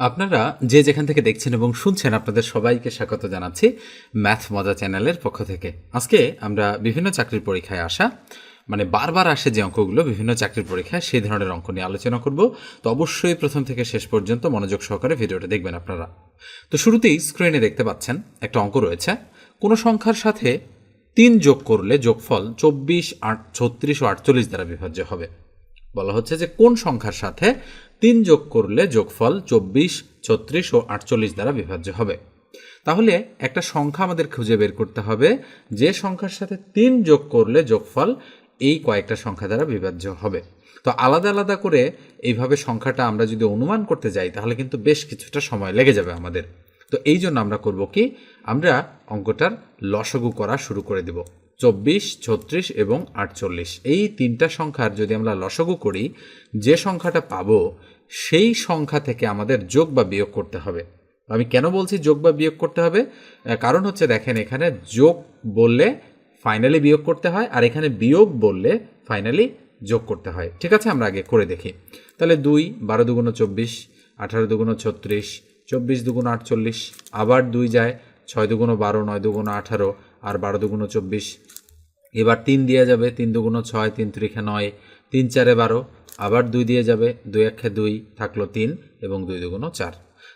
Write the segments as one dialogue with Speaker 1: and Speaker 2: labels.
Speaker 1: আপনারা যে যেখান থেকে দেখছেন এবং শুনছেন, আপনাদের সবাইকে স্বাগত জানাচ্ছি ম্যাথ মজা চ্যানেলের পক্ষ থেকে। আজকে আমরা বিভিন্ন চাকরির পরীক্ষায় আসা মানে বারবার আসে যে অঙ্কগুলো, বিভিন্ন চাকরির পরীক্ষায় সেই ধরনের অঙ্ক নিয়ে আলোচনা করব। তো অবশ্যই প্রথম থেকে শেষ পর্যন্ত মনোযোগ সহকারে ভিডিওটা দেখবেন আপনারা। তো শুরুতেই স্ক্রিনে দেখতে পাচ্ছেন একটা অঙ্ক রয়েছে। কোনো সংখ্যার সাথে তিন যোগ করলে যোগফল চব্বিশ, আট, ছত্রিশ ও আটচল্লিশ দ্বারা বিভাজ্য হবে। বলা হচ্ছে যে কোন সংখ্যার সাথে তিন যোগ করলে যোগফল চব্বিশ, ছত্রিশ ও আটচল্লিশ দ্বারা বিভাজ্য হবে। তাহলে একটা সংখ্যা আমাদের খুঁজে বের করতে হবে। যে সংখ্যার সাথে তিন যোগ করলে যোগফল এই কয়েকটা সংখ্যা দ্বারা বিভাজ্য হবে। তো আলাদা আলাদা করে এইভাবে সংখ্যাটা আমরা যদি অনুমান করতে যাই, তাহলে কিন্তু বেশ কিছুটা সময় লেগে যাবে আমাদের। তো এই জন্য আমরা করব কি? আমরা অঙ্কটার লসগু করা শুরু করে দেব। চব্বিশ, ছত্রিশ এবং আটচল্লিশ। এই তিনটা সংখ্যার যদি আমরা লসগু করি, যে সংখ্যাটা পাবো সেই সংখ্যা থেকে আমাদের যোগ বা বিয়োগ করতে হবে। আমি কেন বলছি যোগ বা বিয়োগ করতে হবে? কারণ হচ্ছে দেখেন, এখানে যোগ বললে ফাইনালি বিয়োগ করতে হয়, আর এখানে বিয়োগ বললে ফাইনালি যোগ করতে হয়। ঠিক আছে? আমরা আগে করে দেখি। তাহলে দুই, বারো দুগুণ চব্বিশ, আঠারো দুগুণ ছত্রিশ, চব্বিশ দুগুণ আটচল্লিশ, আবার দুই যায়, ছয় দুগুণ বারো, নয় দুগুণ আঠারো, আর বারো দুগুণ চব্বিশ। এবার তিন দেওয়া যাবে, তিন দুগুণ ছয়, তিন ত্রিখে নয়, তিন চারে বারো আবার দুই দিয়ে যাবে, দুই একে দুই থাকল তিন এবং দুই দুগুণ চার।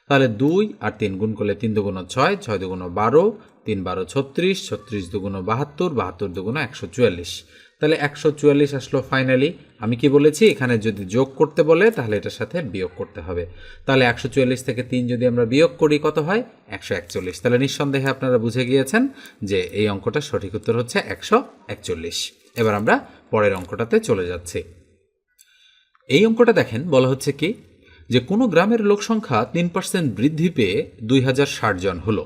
Speaker 1: তাহলে দুই আর তিন গুণ করলে তিন দুগুণ ছয় ছয় দুগুণ বারো, তিন বারো ছত্রিশ ছত্রিশ দুগুণ বাহাত্তর বাহাত্তর দুগুণ একশো চুয়াল্লিশ। তাহলে একশো চুয়াল্লিশ আসলো ফাইনালি আমি কি বলেছি? এখানে যদি যোগ করতে বলে, তাহলে এটার সাথে বিয়োগ করতে হবে। তাহলে একশো চুয়াল্লিশ থেকে তিন যদি আমরা বিয়োগ করি, কত হয়? একশো একচল্লিশ। তাহলে নিঃসন্দেহে আপনারা বুঝে গিয়েছেন যে এই অঙ্কটা সঠিক উত্তর হচ্ছে একশো একচল্লিশ। এবার আমরা পরের অঙ্কটাতে চলে যাচ্ছি। এই অঙ্কটা দেখেন, বলা হচ্ছে কি, যে কোনো গ্রামের লোক সংখ্যা তিন পার্সেন্ট বৃদ্ধি পেয়ে দুই হাজার ষাট জন হলো।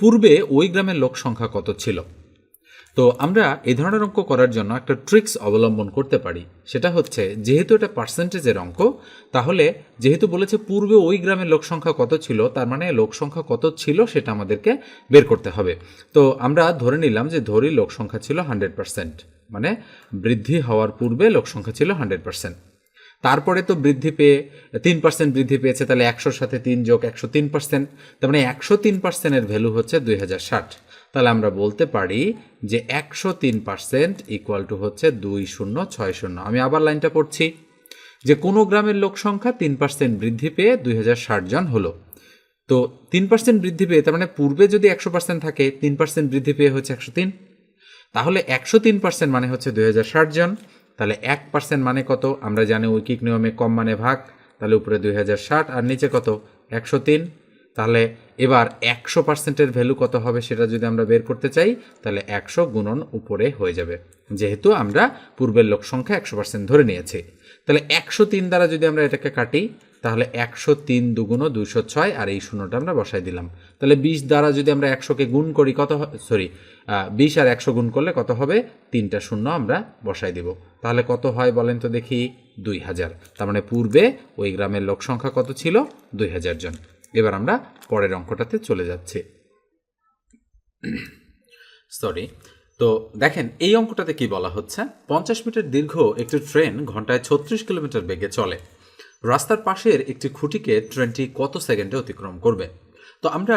Speaker 1: পূর্বে ওই গ্রামের লোক সংখ্যা কত ছিল? তো আমরা এই ধরনের অঙ্ক করার জন্য একটা ট্রিক্স অবলম্বন করতে পারি। সেটা হচ্ছে, যেহেতু এটা পার্সেন্টেজের অঙ্ক, তাহলে যেহেতু বলেছে পূর্বে ওই গ্রামের লোক সংখ্যা কত ছিল, তার মানে লোক সংখ্যা কত ছিল সেটা আমাদেরকে বের করতে হবে। তো আমরা ধরে নিলাম যে ধরি লোক সংখ্যা ছিল হান্ড্রেড পার্সেন্ট মানে বৃদ্ধি হওয়ার পূর্বে লোক সংখ্যা ছিল হান্ড্রেড পার্সেন্ট। তারপরে তো বৃদ্ধি পেয়ে, তিন পার্সেন্ট বৃদ্ধি পেয়েছে, তাহলে একশোর সাথে তিন যোগ একশো তিন পার্সেন্ট তার মানে একশো তিন পার্সেন্টের ভ্যালু হচ্ছে দুই হাজার ষাট। তাহলে আমরা বলতে পারি যে একশো তিন পার্সেন্ট ইকুয়াল টু হচ্ছে দুই শূন্য, ছয় শূন্য। আমি আবার লাইনটা পড়ছি। যে কোনো গ্রামের লোক সংখ্যা তিন পার্সেন্ট বৃদ্ধি পেয়ে দুই হাজার ষাট জন হলো। তো তিন পার্সেন্ট বৃদ্ধি পেয়ে, তার মানে পূর্বে যদি একশো পার্সেন্ট থাকে, তিন পার্সেন্ট বৃদ্ধি পেয়ে হচ্ছে একশো তিন। তাহলে একশো তিন পার্সেন্ট মানে হচ্ছে দুই হাজার ষাট জন। তাহলে এক পার্সেন্ট মানে কত? আমরা জানি ঐকিক নিয়মে কম মানে ভাগ, তাহলে উপরে দুই হাজার ষাট, আর নিচে কত? একশো তিন। তাহলে এবার একশো পার্সেন্টের ভ্যালু কত হবে সেটা যদি আমরা বের করতে চাই, তাহলে একশো গুণন উপরে হয়ে যাবে। যেহেতু আমরা পূর্বের লোক সংখ্যা একশো পার্সেন্ট ধরে নিয়েছি। তাহলে একশো তিন দ্বারা যদি আমরা এটাকে কাটি, তাহলে একশো তিন দুগুণ দুইশো ছয়, আর এই শূন্যটা আমরা বসাই দিলাম। তাহলে বিশ দ্বারা যদি আমরা একশোকে গুণ করি, কত সরি বিশ আর একশো গুণ করলে কত হবে? তিনটা শূন্য আমরা বসাই দিব। তাহলে কত হয় বলেন তো দেখি? দুই হাজার। তার মানে পূর্বে ওই গ্রামের লোক সংখ্যা কত ছিল? দুই হাজার জন। এবার আমরা পরের অঙ্কটাতে চলে যাচ্ছি। সরি তো দেখেন, এই অঙ্কটাতে কি বলা হচ্ছে? পঞ্চাশ মিটার দীর্ঘ একটি ট্রেন ঘন্টায় ছত্রিশ কিলোমিটার বেগে চলে। রাস্তার পাশের একটি খুঁটিকে ট্রেনটি কত সেকেন্ডে অতিক্রম করবে? তো আমরা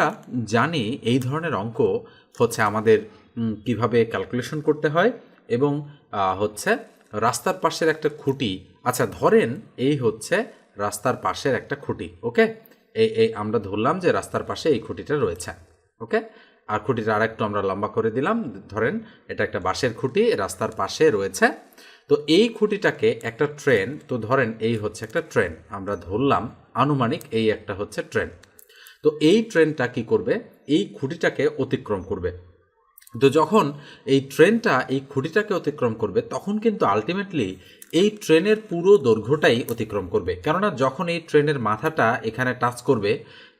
Speaker 1: জানি এই ধরনের অঙ্ক হচ্ছে আমাদের কীভাবে ক্যালকুলেশন করতে হয় এবং হচ্ছে রাস্তার পাশের একটা খুঁটি। আচ্ছা ধরেন এই হচ্ছে রাস্তার পাশের একটা খুঁটি, ওকে? এই এই আমরা ধরলাম যে রাস্তার পাশে এই খুঁটিটা রয়েছে, ওকে? আর খুঁটিটা আর একটু আমরা লম্বা করে দিলাম। ধরেন এটা একটা বাঁশের খুঁটি, রাস্তার পাশে রয়েছে। তো এই খুঁটিটাকে একটা ট্রেন, তো ধরেন এই হচ্ছে একটা ট্রেন, আমরা ধরলাম আনুমানিক এই একটা হচ্ছে ট্রেন। তো এই ট্রেনটা কি করবে? এই খুঁটিটাকে অতিক্রম করবে। তো যখন এই ট্রেনটা, এই খুঁটিটাকে অতিক্রম করবে, তখন কিন্তু আলটিমেটলি এই ট্রেনের পুরো দৈর্ঘ্যটাই অতিক্রম করবে। কেননা যখন এই ট্রেনের মাথাটা এখানে টাচ করবে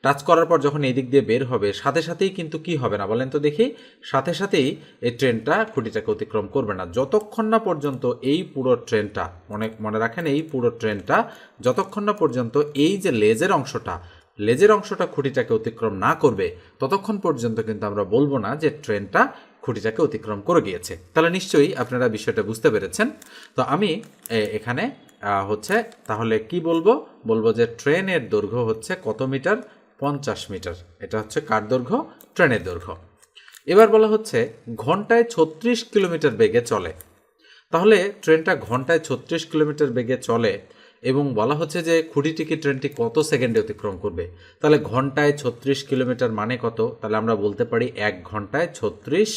Speaker 1: টাচ করার পর যখন এই দিক দিয়ে বের হবে, সাথে সাথেই কিন্তু কি হবে না বলেন তো দেখি? সাথে সাথেই এই ট্রেনটা খুঁটিটাকে অতিক্রম করবে না। যতক্ষণ না পর্যন্ত এই পুরো ট্রেনটা, অনেক মনে রাখেন এই পুরো ট্রেনটা, যতক্ষণ না পর্যন্ত এই যে লেজের অংশটা লেজের অংশটা খুঁটিটাকে অতিক্রম না করবে, ততক্ষণ পর্যন্ত কিন্তু আমরা বলব না যে ট্রেনটা খুঁটিটাকে অতিক্রম করে গিয়েছে। তাহলে নিশ্চয়ই আপনারা বিষয়টা বুঝতে পেরেছেন। তো আমি এখানে হচ্ছে, তাহলে কি বলব? বলব যে ট্রেনের দৈর্ঘ্য হচ্ছে কত মিটার? পঞ্চাশ মিটার। এটা হচ্ছে কার দৈর্ঘ্য? ট্রেনের দৈর্ঘ্য। এবার বলা হচ্ছে, ঘন্টায় ছত্রিশ কিলোমিটার বেগে চলে। তাহলে ট্রেনটা ঘন্টায় ছত্রিশ কিলোমিটার বেগে চলে এবং বলা হচ্ছে যে খুঁটিটিকি ট্রেনটি কত সেকেন্ডে অতিক্রম করবে? তাহলে ঘন্টায় ছত্রিশ কিলোমিটার মানে কত? তাহলে আমরা বলতে পারি এক ঘন্টায় ছত্রিশ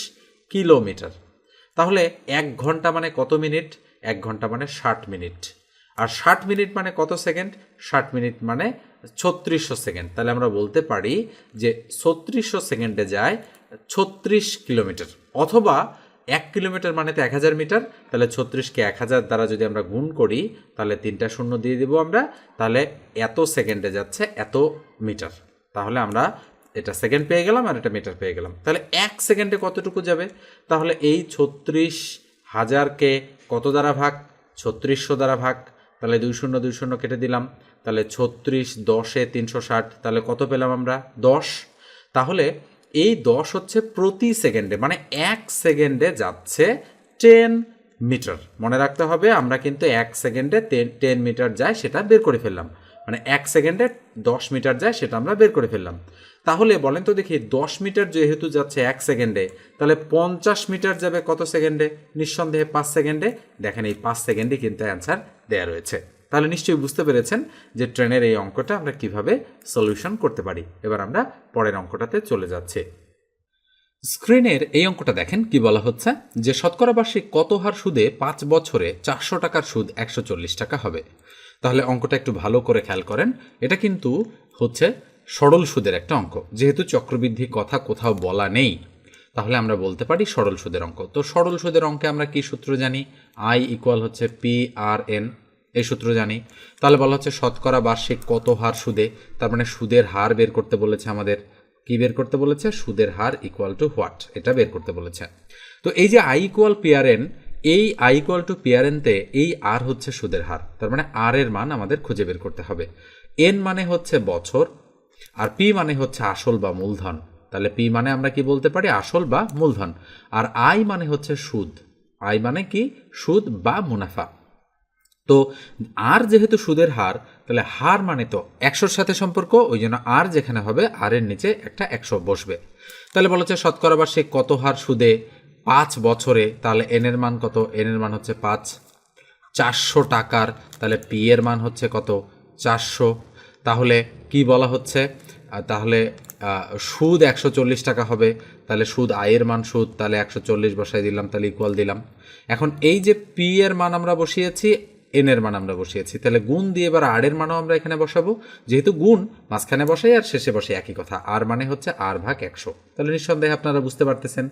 Speaker 1: কিলোমিটার। তাহলে এক ঘণ্টা মানে কত মিনিট? এক ঘণ্টা মানে ষাট মিনিট। আর ষাট মিনিট মানে কত সেকেন্ড? ষাট মিনিট মানে ছত্রিশশো সেকেন্ড। তাহলে আমরা বলতে পারি যে ছত্রিশশো সেকেন্ডে যায় ছত্রিশ কিলোমিটার। অথবা এক কিলোমিটার মানে তো এক হাজার মিটার, তাহলে ছত্রিশকে এক হাজার দ্বারা যদি আমরা গুণ করি, তাহলে তিনটা শূন্য দিয়ে দেবো আমরা, তাহলে এত সেকেন্ডে যাচ্ছে এত মিটার। তাহলে আমরা এটা সেকেন্ড পেয়ে গেলাম আর এটা মিটার পেয়ে গেলাম। তাহলে এক সেকেন্ডে কতটুকু যাবে? তাহলে এই ছত্রিশ হাজারকে কত দ্বারা ভাগ? ছত্রিশশো দ্বারা ভাগ। তাহলে দুই শূন্য দুই শূন্য কেটে দিলাম। তাহলে ছত্রিশ দশে তিনশো ষাট, তাহলে কত পেলাম আমরা? দশ। তাহলে এই দশ হচ্ছে প্রতি সেকেন্ডে মানে এক সেকেন্ডে যাচ্ছে টেন মিটার মনে রাখতে হবে, আমরা কিন্তু এক সেকেন্ডে টেন মিটার যায়, সেটা বের করে ফেললাম। মানে এক সেকেন্ডে দশ মিটার যায়, সেটা আমরা বের করে ফেললাম। তাহলে বলেন তো দেখি, দশ মিটার যেহেতু যাচ্ছে এক সেকেন্ডে, তাহলে পঞ্চাশ মিটার যাবে কত সেকেন্ডে? নিঃসন্দেহে পাঁচ সেকেন্ডে। দেখেন এই পাঁচ সেকেন্ডে কিন্তু অ্যান্সার দেয়া রয়েছে। তাহলে নিশ্চয়ই বুঝতে পেরেছেন যে ট্রেনের এই অঙ্কটা আমরা কীভাবে সলিউশন করতে পারি। এবার আমরা পরের অঙ্কটাতে চলে যাচ্ছি। স্ক্রিনের এই অঙ্কটা দেখেন কি বলা হচ্ছে? যে শতকরা বার্ষিক কত হার সুদে পাঁচ বছরে চারশো টাকার সুদ একশো চল্লিশ টাকা হবে। তাহলে অঙ্কটা একটু ভালো করে খেয়াল করেন। এটা কিন্তু হচ্ছে সরল সুদের একটা অঙ্ক। যেহেতু চক্রবৃদ্ধি কথা কোথাও বলা নেই, তাহলে আমরা বলতে পারি সরল সুদের অঙ্ক। তো সরল সুদের অঙ্কে আমরা কি সূত্র জানি? আই ইকুয়াল হচ্ছে পি আর এন এই সূত্র জানি। তাহলে বলা হচ্ছে শতকরা বার্ষিক কত হার সুদে? তার মানে সুদের হার বের করতে বলেছে আমাদের। কি বের করতে বলেছে? সুদের হার ইকুয়াল টু হোয়াট এটা বের করতে বলেছে। তো এই যে আই ইকুয়াল পিআরএন এই আই ইকুয়াল টু পিআরএনতে এই আর হচ্ছে সুদের হার। তার মানে আর এর মান আমাদের খুঁজে বের করতে হবে। এন মানে হচ্ছে বছর, আর পি মানে হচ্ছে আসল বা মূলধন। তাহলে পি মানে আমরা কি বলতে পারি? আসল বা মূলধন। আর আই মানে হচ্ছে সুদ। আই মানে কি? সুদ বা মুনাফা। তো আর যেহেতু সুদের হার, তাহলে হার মানে তো একশোর সাথে সম্পর্ক, ওই জন্য আর যেখানে হবে, আর এর নিচে একটা একশো বসবে। তাহলে বলা হচ্ছে শতকরা বার্ষিক কত হার সুদে পাঁচ বছরে, তাহলে এন এর মান কত? এন এর মান হচ্ছে পাঁচ। চারশো টাকার, তাহলে পি এর মান হচ্ছে কত? চারশো। তাহলে কি বলা হচ্ছে? তাহলে সুদ একশো চল্লিশ টাকা হবে, তাহলে সুদ আয়ের মান সুদ, তাহলে একশো চল্লিশ বসাই দিলাম, তাহলে ইকুয়াল দিলাম। এখন এই যে পি এর মান আমরা বসিয়েছি এন এর মান আমরা বসিয়েছি। তাহলে গুণ দিয়ে এবার আর এর মানও আমরা এখানে বসাবো। যেহেতু গুণ, মাঝখানে বসাই আর শেষে বসে একই কথা। আর মানে হচ্ছে আর ভাগ একশো। তাহলে নিঃসন্দেহে আপনারা বুঝতে পারতেছেন।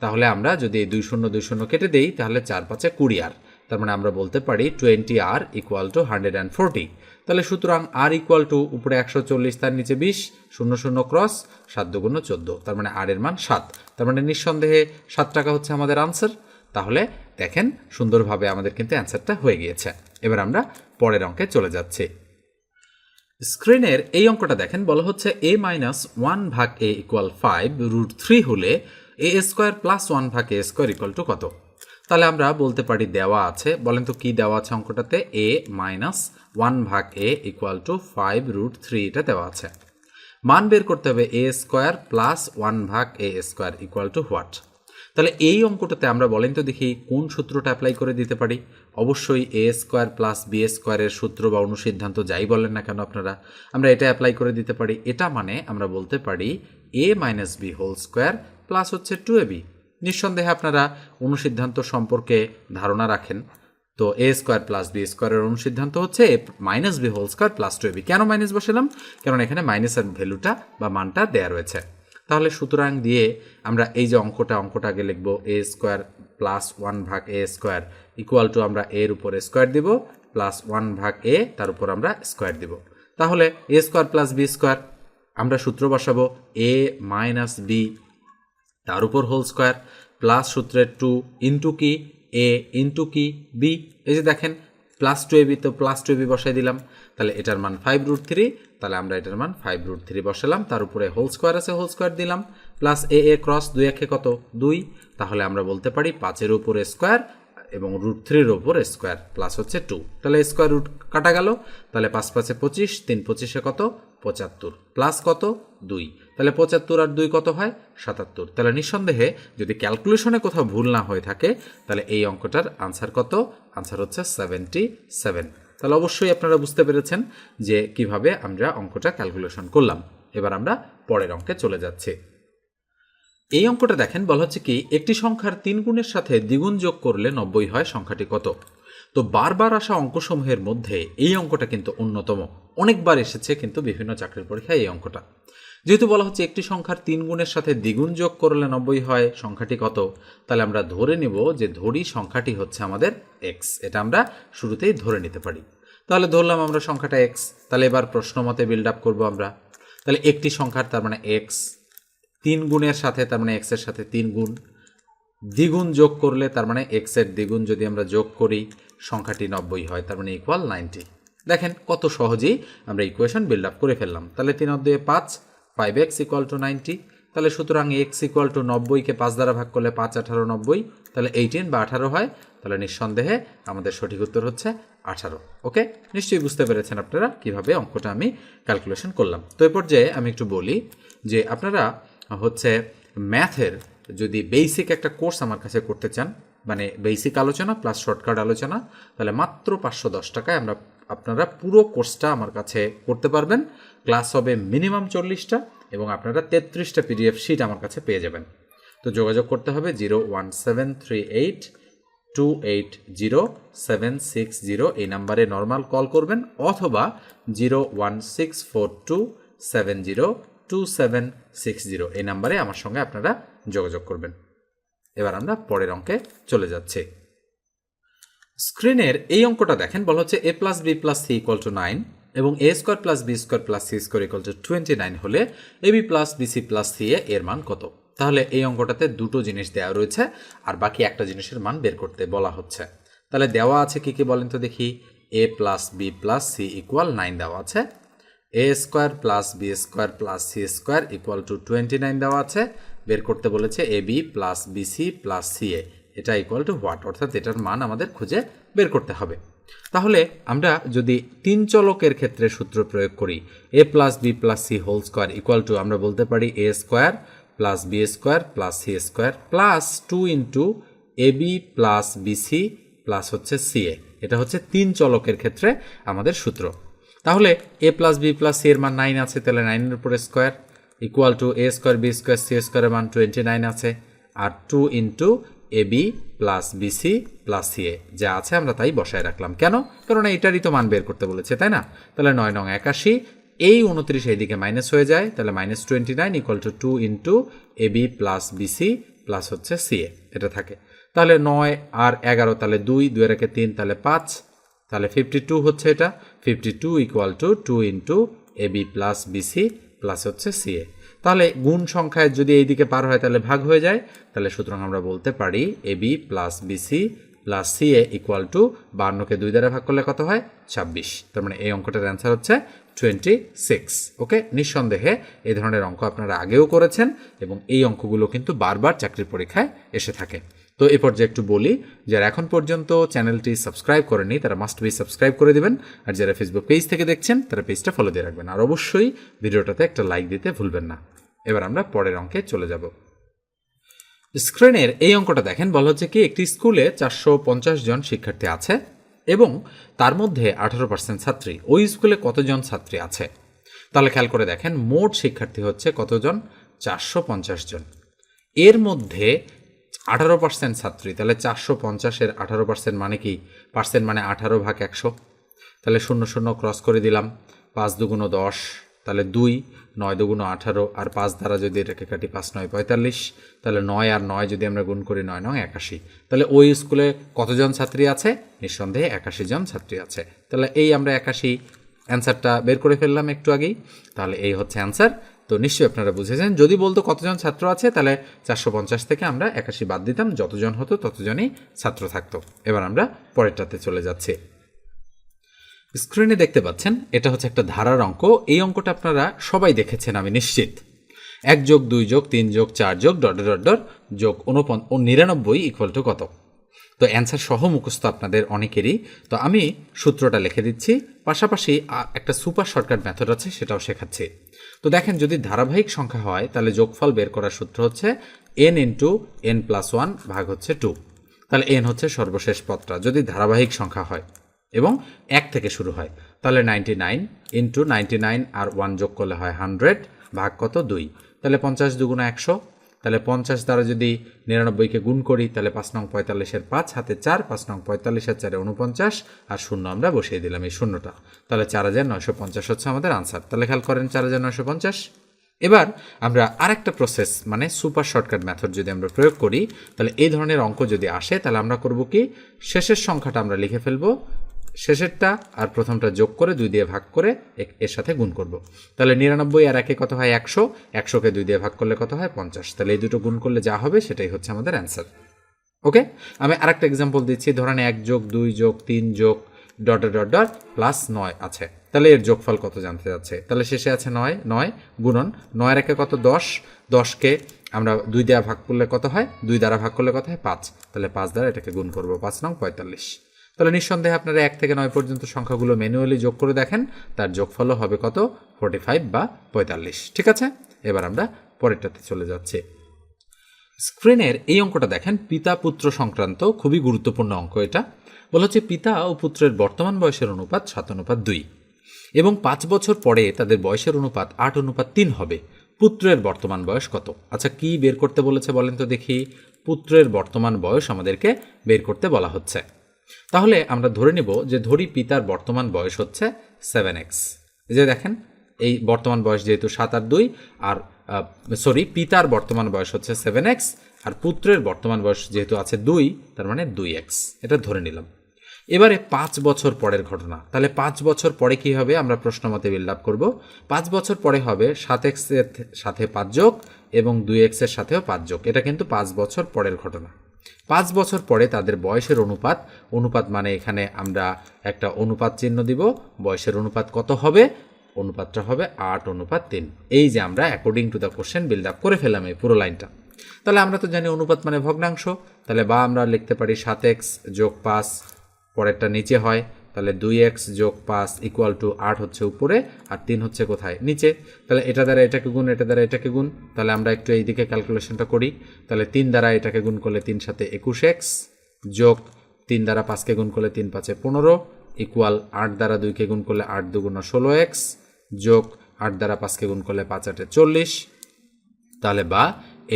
Speaker 1: তাহলে আমরা যদি এই দুই শূন্য দুই শূন্য কেটে দেই, তাহলে চার পাঁচে কুড়ি আর। তার মানে আমরা বলতে পারি twenty R equal to hundred and forty তাহলে সুতরাং আর ইকুয়াল টু উপরে একশো চল্লিশ, তার নিচে বিশ, শূন্য শূন্য ক্রস সাত দুগুণ চোদ্দ। তার মানে আর এর মান সাত। তার মানে নিঃসন্দেহে সাত টাকা হচ্ছে আমাদের আনসার তাহলে দেখেন সুন্দরভাবে আমাদের কিন্তু অ্যান্সারটা হয়ে গিয়েছে। এবার আমরা পরের অঙ্কে চলে যাচ্ছি। স্ক্রিনের এই অঙ্কটা দেখেন, বলা হচ্ছে এ মাইনাস ওয়ান ভাগ A equal five root three হলে এ স্কোয়ার প্লাস ওয়ান ভাগ এ স্কোয়ার ইকুয়াল টু কত? তাহলে আমরা বলতে পারি দেওয়া আছে। বলেন তো কি দেওয়া আছে অঙ্কটাতে? এ মাইনাস ওয়ান ভাগ A equal to five root three এটা দেওয়া আছে। মান বের করতে হবে এ স্কোয়ার প্লাস ওয়ান ভাগ A square equal to what তাহলে এই অঙ্কটাতে আমরা বলেন তো দেখি কোন সূত্রটা অ্যাপ্লাই করে দিতে পারি। অবশ্যই এ স্কোয়ার প্লাস বি স্কোয়ারের সূত্র বা অনুসিদ্ধান্ত যাই বলেন না কেন আপনারা, আমরা এটা অ্যাপ্লাই করে দিতে পারি। এটা মানে আমরা বলতে পারি A minus B whole square plus হচ্ছে টু এ বি নিঃসন্দেহে আপনারা অনুসিদ্ধান্ত সম্পর্কে ধারণা রাখেন। তো এ স্কোয়ার প্লাস বি স্কোয়ারের অনুসিদ্ধান্ত হচ্ছে A minus B whole square plus two A B কেন মাইনাস বসালাম? কারণ এখানে মাইনাসের ভ্যালুটা বা মানটা দেয়া রয়েছে। তাহলে সুতরাং দিয়ে আমরা এই যে অঙ্কটা অঙ্কটা আগে লিখব এ স্কোয়ার প্লাস ওয়ান ভাগ এ স্কোয়ার ইকুয়াল টু আমরা এর উপরে স্কোয়ার দিব প্লাস ওয়ান ভাগ এ তার উপর আমরা স্কোয়ার দিব। তাহলে A square plus B square আমরা সূত্র বসাবো এ মাইনাস বি তার উপর হোল স্কোয়ার প্লাস সূত্রের টু ইন্টু কি এ ইন্টু কি বি এই যে দেখেন প্লাস টু এ বি তো প্লাস টু এ বি বসাই দিলাম, তাহলে এটার মান ফাইভ রুট থ্রি তাহলে আমরা এটার মান ফাইভ রুট থ্রি বসালাম, তার উপরে হোল স্কোয়ার আছে হোল স্কোয়ার দিলাম প্লাস এ এ ক্রস দুই একে কত? দুই। তাহলে আমরা বলতে পারি পাঁচের উপরে স্কোয়ার এবং রুট থ্রির ওপর স্কোয়ার প্লাস হচ্ছে টু তাহলে স্কোয়ার রুট কাটা গেল, তাহলে পাঁচ পাঁচে পঁচিশ, তিন পঁচিশে কত? পঁচাত্তর। প্লাস কত? দুই। তাহলে পঁচাত্তর আর দুই কত হয়? সাতাত্তর। তাহলে নিঃসন্দেহে যদি ক্যালকুলেশনে কোথাও ভুল না হয়ে থাকে, তাহলে এই অঙ্কটার আনসার কত? আনসার হচ্ছে সেভেন্টি সেভেন তাহলে অবশ্যই আপনারা বুঝতে পেরেছেন যে কীভাবে আমরা অঙ্কটা ক্যালকুলেশন করলাম। এবার আমরা পরের অঙ্কে চলে যাচ্ছি। এই অঙ্কটা দেখেন, বলা হচ্ছে কি, একটি সংখ্যার তিন গুণের সাথে দ্বিগুণ যোগ করলে নব্বই হয়, সংখ্যাটি কত? তো বারবার আসা অঙ্কসমূহের মধ্যে এই অঙ্কটা কিন্তু অন্যতম। অনেকবার এসেছে কিন্তু বিভিন্ন চাকরির পরীক্ষায় এই অঙ্কটা। যেহেতু বলা হচ্ছে একটি সংখ্যার তিন গুণের সাথে দ্বিগুণ যোগ করলে নব্বই হয়, সংখ্যাটি কত? তাহলে আমরা ধরে নিব যে ধরি সংখ্যাটি হচ্ছে আমাদের এক্স এটা আমরা শুরুতেই ধরে নিতে পারি। তাহলে ধরলাম আমরা সংখ্যাটা এক্স তাহলে এবার প্রশ্ন মতে বিল্ড আপ করব আমরা। তাহলে একটি সংখ্যার তার মানে এক্স তিন গুণের সাথে তার মানে এক্সের সাথে তিন গুণ। দ্বিগুণ যোগ করলে তার মানে এক্সের দ্বিগুণ যদি আমরা যোগ করি, সংখ্যাটি নব্বই হয়, তার মানে ইকুয়াল নাইনটি দেখেন কত সহজেই আমরা ইকুয়েশন বিল্ড আপ করে ফেললাম। তাহলে তিন অধ্যায়ে পাঁচ five x equal to ninety তাহলে সুতরাং এক্স ইকুয়াল টু নব্বইকে পাঁচ দ্বারা ভাগ করলে পাঁচ, আঠারো, নব্বই, তাহলে এইটিন বা আঠারো হয়, তাহলে নিঃসন্দেহে আমাদের সঠিক উত্তর হচ্ছে আঠারো ওকে নিশ্চয়ই বুঝতে পেরেছেন আপনারা কীভাবে অঙ্কটা আমি ক্যালকুলেশন করলাম। তো এ পর্যায়ে আমি একটু বলি যে আপনারা হচ্ছে ম্যাথের যদি বেসিক একটা কোর্স আমার কাছে করতে চান মানে বেসিক আলোচনা প্লাস শর্টকাট আলোচনা, তাহলে মাত্র পাঁচশো দশ টাকায় আমরা, আপনারা পুরো কোর্সটা আমার কাছে করতে পারবেন। ক্লাস হবে মিনিমাম চল্লিশটা এবং আপনারা তেত্রিশটা পিডিএফ শিট আমার কাছে পেয়ে যাবেন। তো যোগাযোগ করতে হবে zero one seven three eight two eight zero seven six zero এই নাম্বারে নর্মাল কল করবেন অথবা zero one six four two seven zero two seven six zero এই নাম্বারে আমার সঙ্গে আপনারা যোগাযোগ করবেন। এবার আমরা পরের অঙ্কে চলে যাচ্ছি। স্ক্রিনের এই অঙ্কটা দেখেন, বলা হচ্ছে a plus b plus c equal to nine এবং a square plus b square plus c square equal to twenty nine হলে a b plus bc plus c a এর মান কত? তাহলে এই অঙ্কটাতে দুটো জিনিস দেওয়া রয়েছে, আর বাকি একটা জিনিসের মান বের করতে বলা হচ্ছে। তাহলে দেওয়া আছে কি কি বলেন তো দেখি। A plus b plus c equal nine দেওয়া আছে। A square plus b square plus c square equal to twenty nine দেওয়া আছে। বের করতে বলেছে a b plus bc plus c a. এটা ইকুয়াল টু হোয়াট অর্থাৎ এটার মান আমাদের খুঁজে বের করতে হবে। তাহলে আমরা যদি তিন চলকের ক্ষেত্রে সূত্র প্রয়োগ করি a plus b plus c whole square equal to আমরা বলতে পারি a square plus b square plus c square plus two into a b plus bc plus হচ্ছে সি এ এটা হচ্ছে তিন চলকের ক্ষেত্রে আমাদের সূত্র। তাহলে a plus b plus c এর মান নাইন আছে, তাহলে নাইনের উপরে square equal to a square b square c স্কোয়ারের মান টোয়েন্টি নাইন আছে, আর two into a b plus bc plus c a যা আছে আমরা তাই বসায় রাখলাম। কেন? কারণ এটারই তো মান বের করতে বলেছে, তাই না? তাহলে নয় নং একাশি। এই উনত্রিশ এইদিকে মাইনাস হয়ে যায়, তাহলে minus twenty nine equal to two into a b plus bc plus হচ্ছে সি এ এটা থাকে। তাহলে নয় আর এগারো, তাহলে দুই দুই রেখে তিন, তাহলে পাঁচ, তাহলে ফিফটি টু হচ্ছে এটা। Fifty two equal to two into a b plus bc plus হচ্ছে সি এ তাহলে গুণ সংখ্যায় যদি এই দিকে পার হয় তাহলে ভাগ হয়ে যায়। তাহলে সুতরাং আমরা বলতে পারি a b plus bc plus c a equal to বান্নকে দুই দ্বারা ভাগ করলে কত হয়? ছাব্বিশ। তার মানে এই অঙ্কটার অ্যান্সার হচ্ছে টোয়েন্টি সিক্স ওকে? নিঃসন্দেহে এই ধরনের অঙ্ক আপনারা আগেও করেছেন এবং এই অঙ্কগুলো কিন্তু বারবার চাকরির পরীক্ষায় এসে থাকে। তো এ পর্যায়ে একটু বলি, যারা এখন পর্যন্ত চ্যানেলটি সাবস্ক্রাইব করেনি তারা মাস্ট বি সাবস্ক্রাইব করে দিবেন। আর যারা ফেসবুক পেজ থেকে দেখছেন, তারা পেজটা ফলো দিয়ে রাখবেন। আর অবশ্যই ভিডিওটাতে একটা লাইক দিতে ভুলবেন না। এবার আমরা পরের অঙ্কে চলে যাব। স্ক্রিনের এই অঙ্কটা দেখেন, বলা হচ্ছে কি, একটি স্কুলে চারশো পঞ্চাশ জন শিক্ষার্থী আছে এবং তার মধ্যে আঠারো পার্সেন্ট ছাত্রী। ওই স্কুলে কতজন ছাত্রী আছে? তাহলে খেয়াল করে দেখেন, মোট শিক্ষার্থী হচ্ছে কতজন? চারশো পঞ্চাশ জন। এর মধ্যে আঠারো পার্সেন্ট ছাত্রী, তাহলে চারশো পঞ্চাশের আঠারো পার্সেন্ট মানে কি? পার্সেন্ট মানে আঠারো ভাগ একশো। তাহলে শূন্য শূন্য ক্রস করে দিলাম, পাঁচ দুগুণ দশ, তাহলে দুই, নয় দুগুণ আঠারো, আর পাঁচ দ্বারা যদি এটাকে কাটি পাঁচ নয় পঁয়তাল্লিশ, তাহলে নয় আর নয় যদি আমরা গুণ করি নয় নয় একাশি। তাহলে ওই স্কুলে কতজন ছাত্রী আছে? নিঃসন্দেহে একাশি জন ছাত্রী আছে। তাহলে এই আমরা একাশি অ্যান্সারটা বের করে ফেললাম একটু আগেই। তাহলে এই হচ্ছে অ্যান্সার তো নিশ্চয়ই আপনারা বুঝেছেন। যদি বলতো কতজন ছাত্র আছে, তাহলে চারশো পঞ্চাশ থেকে আমরা একাশি বাদ দিতাম। যতজন হতো, ততজনই ছাত্র থাকতো। এবার আমরা পরেরটাতে চলে যাচ্ছি। স্ক্রিনে দেখতে পাচ্ছেন, এটা হচ্ছে একটা ধারার অঙ্ক। এই অঙ্কটা আপনারা সবাই দেখেছেন, আমি নিশ্চিত। এক যোগ দুই যোগ তিন যোগ চার যোগ ডট ডট ডট যোগ উনপন নিরানব্বই ইকুয়াল টু কত? তো অ্যান্সার সহ মুখস্থ আপনাদের অনেকেরই। তো আমি সূত্রটা লিখে দিচ্ছি, পাশাপাশি একটা সুপার শর্টকাট মেথড আছে, সেটাও শেখাচ্ছি। তো দেখেন, যদি ধারাবাহিক সংখ্যা হয়, তাহলে যোগফল বের করার সূত্র হচ্ছে n into n plus one ভাগ হচ্ছে টু তাহলে এন হচ্ছে সর্বশেষ পদটা, যদি ধারাবাহিক সংখ্যা হয় এবং এক থেকে শুরু হয়, তাহলে ninety nine into ninety nine আর ওয়ান যোগ করলে হয় হান্ড্রেড ভাগ কত? দুই। তাহলে পঞ্চাশ দুগুণা একশো তাহলে পঞ্চাশ দ্বারা যদি নিরানব্বইকে গুণ করি, তাহলে পাঁচ নং পঁয়তাল্লিশের পাঁচ, হাতে চার, পাঁচ নং পঁয়তাল্লিশের চারে উনপঞ্চাশ আর শূন্য আমরা বসিয়ে দিলাম এই শূন্যটা। তাহলে চার হাজার নয়শো পঞ্চাশ হচ্ছে আমাদের আনসার তাহলে খেয়াল করেন চার হাজার নয়শো পঞ্চাশ। এবার আমরা আরেকটা প্রসেস মানে সুপার শর্টকাট মেথড যদি আমরা প্রয়োগ করি, তাহলে এই ধরনের অঙ্ক যদি আসে, তাহলে আমরা করব কি? শেষের সংখ্যাটা আমরা লিখে ফেলব। শেষেরটা আর প্রথমটা যোগ করে দুই দিয়ে ভাগ করে এর সাথে গুণ করব। তাহলে নিরানব্বই আর একে কত হয় একশো? একশোকে দুই দিয়ে ভাগ করলে কত হয় পঞ্চাশ। তাহলে এই দুটো গুণ করলে যা হবে সেটাই হচ্ছে আমাদের অ্যান্সার। ওকে? আমি আরেকটা এক্সাম্পল দিচ্ছি। ধরেন এক যোগ দুই যোগ তিন যোগ dot dot dot dot plus নয় আছে। তাহলে এর যোগফল কত জানতে যাচ্ছে? তাহলে শেষে আছে নয় নয়, গুণন। নয় রেখে কত? দশ। দশকে আমরা দুই দ্বারা ভাগ করলে কত হয়? দুই দ্বারা ভাগ করলে কত হয়? পাঁচ। তাহলে পাঁচ দ্বারা এটাকে গুণ করব। পাঁচ নং পঁয়তাল্লিশ। তাহলে নিঃসন্দেহে আপনারা এক থেকে নয় পর্যন্ত সংখ্যাগুলো ম্যানুয়ালি যোগ করে দেখেন। তার যোগফলও হবে কত? ফোর্টি ফাইভ বা পঁয়তাল্লিশ। ঠিক আছে? এবার আমরা পরেরটাতে চলে যাচ্ছি। স্ক্রিনের এই অঙ্কটা দেখেন, পিতা পুত্র সংক্রান্ত, খুবই গুরুত্বপূর্ণ অঙ্ক এটা। বলা হচ্ছে পিতা ও পুত্রের বর্তমান বয়সের অনুপাত সাত, অনুপাত দুই। এবং পাঁচ বছর পরে তাদের বয়সের অনুপাত আট, অনুপাত তিন হবে। পুত্রের বর্তমান বয়স কত? আচ্ছা কি বের করতে বলেছে বলেন তো দেখি। পুত্রের বর্তমান বয়স আমাদেরকে বের করতে বলা হচ্ছে। তাহলে আমরা ধরে নিব যে ধরি পিতার বর্তমান বয়স হচ্ছে সেভেন এক্স যে দেখেন, এই বর্তমান বয়স যেহেতু সাত আর দুই, আর সরি পিতার বর্তমান বয়স হচ্ছে সেভেন এক্স আর পুত্রের বর্তমান বয়স যেহেতু আছে দুই, তার মানে দুই এক্স এটা ধরে নিলাম। এবারে পাঁচ বছর পরের ঘটনা। তাহলে পাঁচ বছর পরে কি হবে? আমরা প্রশ্ন মতে বিল্ড আপ করব। পাঁচ বছর পরে হবে সাত এক্সের সাথে পাঁচ যোগ এবং দুই এক্সের সাথেও পাঁচ যোগ। এটা কিন্তু পাঁচ বছর পরের ঘটনা। পাঁচ বছর পরে তাদের বয়সের অনুপাত অনুপাত মানে এখানে আমরা একটা অনুপাত চিহ্ন দিব, বয়সের অনুপাত কত হবে? অনুপাতটা হবে আট, অনুপাত তিন। এই যে আমরা according to the question build up করে ফেলাম এই পুরো লাইনটা তাহলে আমরা তো জানি অনুপাত মানে ভগ্নাংশ, তাহলে বা আমরা লিখতে পারি সাত এক্স যোগ পাঁচ, পরেরটা নিচে হয়। তাহলে দুই এক্স যোগ পাঁচ ইকুয়াল টু আট হচ্ছে উপরে আর তিন হচ্ছে কোথায়? নিচে। তাহলে এটা দ্বারা এটাকে গুণ, এটা দ্বারা এটাকে গুণ। তাহলে আমরা একটু এই দিকে ক্যালকুলেশনটা করি। তাহলে তিন দ্বারা এটাকে গুণ করলে তিন সাথে একুশ এক্স যোগ তিন দ্বারা পাঁচকে গুণ করলে তিন পাঁচে পনেরো ইকুয়াল আট দ্বারা দুইকে গুণ করলে আট দুগুণ ষোলো এক্স যোগ আট দ্বারা পাঁচকে গুণ করলে পাঁচ আটে চল্লিশ। তাহলে বা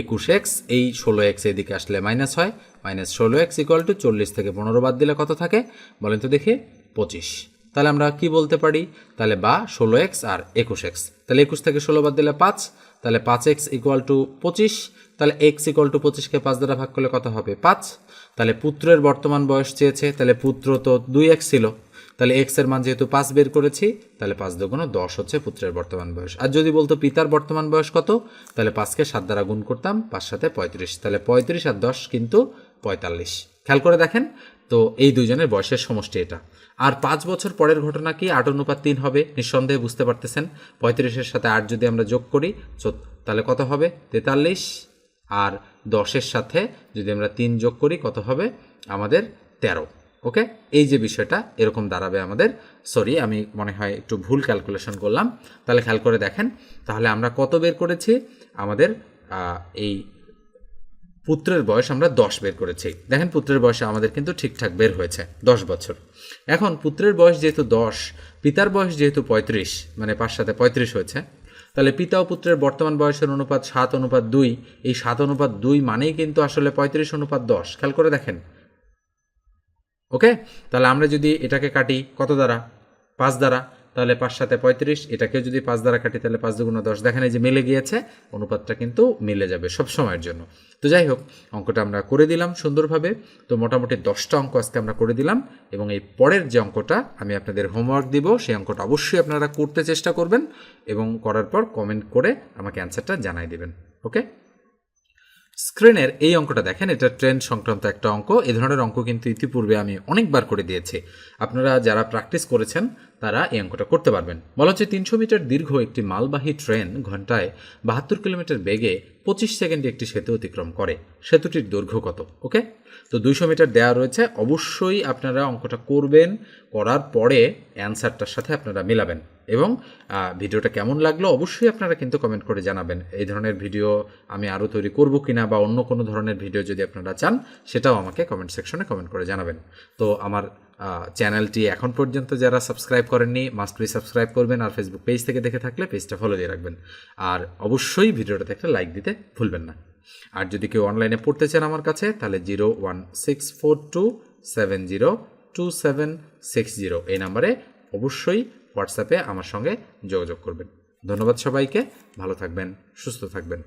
Speaker 1: একুশ এক্স এই ষোলো এক্স এদিকে আসলে মাইনাস হয়। মাইনাস ষোলো এক্স ইকুয়াল টু চল্লিশ থেকে পনেরো বাদ দিলে কত থাকে? বলেন তো দেখি। পঁচিশ। তাহলে আমরা কি বলতে পারি? তাহলে বা ষোলো এক্স আর একুশ এক্স। তাহলে একুশ থেকে ষোলো বাদ দিলে পাঁচ, তাহলে পাঁচ এক্স ইকুয়াল টু পঁচিশ, তাহলে এক্স ইকুয়াল টু পঁচিশকে পাঁচ দ্বারা ভাগ করলে কত হবে? পাঁচ। তাহলে পুত্রের বর্তমান বয়স চেয়েছে, তাহলে পুত্র তো দুই এক্স ছিল। তাহলে এক্সের মান যেহেতু পাঁচ বের করেছি, তাহলে পাঁচ দুগুণ দশ হচ্ছে পুত্রের বর্তমান বয়স। আর যদি বলতো পিতার বর্তমান বয়স কত? তাহলে পাঁচকে সাত দ্বারা গুণ করতাম, পাঁচ সাথে পঁয়ত্রিশ। তাহলে পঁয়ত্রিশ আর দশ কিন্তু পঁয়তাল্লিশ। খেয়াল করে দেখেন, তো এই দুইজনের বয়সের সমষ্টি এটা। আর পাঁচ বছর পরের ঘটনা কি আট অনুপাত তিন হবে? নিঃসন্দেহে বুঝতে পারতেছেন। পঁয়ত্রিশের সাথে আট যদি আমরা যোগ করি তাহলে কত হবে? তেতাল্লিশ। আর দশের সাথে যদি আমরা তিন যোগ করি, কত হবে? আমাদের তেরো। ওকে? এই যে বিষয়টা, এরকম দাঁড়াবে আমাদের। সরি, আমি মনে হয় একটু ভুল ক্যালকুলেশন করলাম। তাহলে খেয়াল করে দেখেন। তাহলে আমরা কত বের করেছি? আমাদের এই পুত্রের বয়স আমরা দশ বের করেছি। দেখেন পুত্রের বয়সে আমাদের কিন্তু ঠিকঠাক বের হয়েছে, দশ বছর। এখন পুত্রের বয়স যেহেতু দশ, পিতার বয়স যেহেতু পঁয়ত্রিশ মানে পাঁচ সাথে পঁয়ত্রিশ হয়েছে, তাহলে পিতা ও পুত্রের বর্তমান বয়সের অনুপাত সাত, অনুপাত দুই, এই সাত, অনুপাত দুই মানেই কিন্তু আসলে পঁয়ত্রিশ, অনুপাত দশ। খেয়াল করে দেখেন। ওকে? তাহলে আমরা যদি এটাকে কাটি কত দ্বারা? পাঁচ দ্বারা। তাহলে পাঁচ সাথে পঁয়ত্রিশ, এটাকেও যদি পাঁচ দ্বারা কাটি, তাহলে পাঁচ দুগুণ দশ। দেখেন এই যে মিলে গিয়েছে, অনুপাতটা কিন্তু মিলে যাবে সব সময়ের জন্য। তো যাই হোক, অঙ্কটা আমরা করে দিলাম সুন্দরভাবে। তো মোটামুটি দশটা অঙ্ক আজকে আমরা করে দিলাম এবং এই পরের যে অঙ্কটা, আমি আপনাদের হোমওয়ার্ক দিব, সেই অঙ্কটা অবশ্যই আপনারা করতে চেষ্টা করবেন এবং করার পর কমেন্ট করে আমাকে অ্যান্সারটা জানাই দিবেন। ওকে স্ক্রিনের এই অঙ্কটা দেখেন, এটা ট্রেন্ড সংক্রান্ত একটা অঙ্ক। এই ধরনের অঙ্ক কিন্তু ইতিপূর্বে আমি অনেকবার করে দিয়েছি। আপনারা যারা প্র্যাকটিস করেছেন তারা এই অঙ্কটা করতে পারবেন। বলা হচ্ছে তিনশো মিটার দীর্ঘ একটি মালবাহী ট্রেন ঘন্টায় বাহাত্তর কিলোমিটার বেগে পঁচিশ সেকেন্ডে একটি সেতু অতিক্রম করে। সেতুটির দৈর্ঘ্য কত? ওকে? তো দুইশো মিটার দেওয়া রয়েছে। অবশ্যই আপনারা অঙ্কটা করবেন, করার পরে অ্যান্সারটার সাথে আপনারা মিলাবেন। এবং ভিডিওটা কেমন লাগল অবশ্যই আপনারা কিন্তু কমেন্ট করে জানাবেন। এই ধরনের ভিডিও আমি আরও তৈরি করব কিনা বা অন্য কোনো ধরনের ভিডিও যদি আপনারা চান, সেটাও আমাকে কমেন্ট সেকশনে কমেন্ট করে জানাবেন। তো আমার চ্যানেলটি এখন পর্যন্ত যারা সাবস্ক্রাইব করেননি মাস্ট বি সাবস্ক্রাইব করবেন আর ফেসবুক পেজ থেকে দেখে থাকলে পেজটা ফলো দিয়ে রাখবেন। আর অবশ্যই ভিডিওটাতে একটা লাইক দিতে ভুলবেন না। আর যদি কেউ অনলাইনে পড়তে চান আমার কাছে, তাহলে zero one six four two seven zero two seven six zero এই নাম্বারে অবশ্যই হোয়াটসঅ্যাপে আমার সঙ্গে যোগাযোগ করবেন। ধন্যবাদ সবাইকে, ভালো থাকবেন, সুস্থ থাকবেন।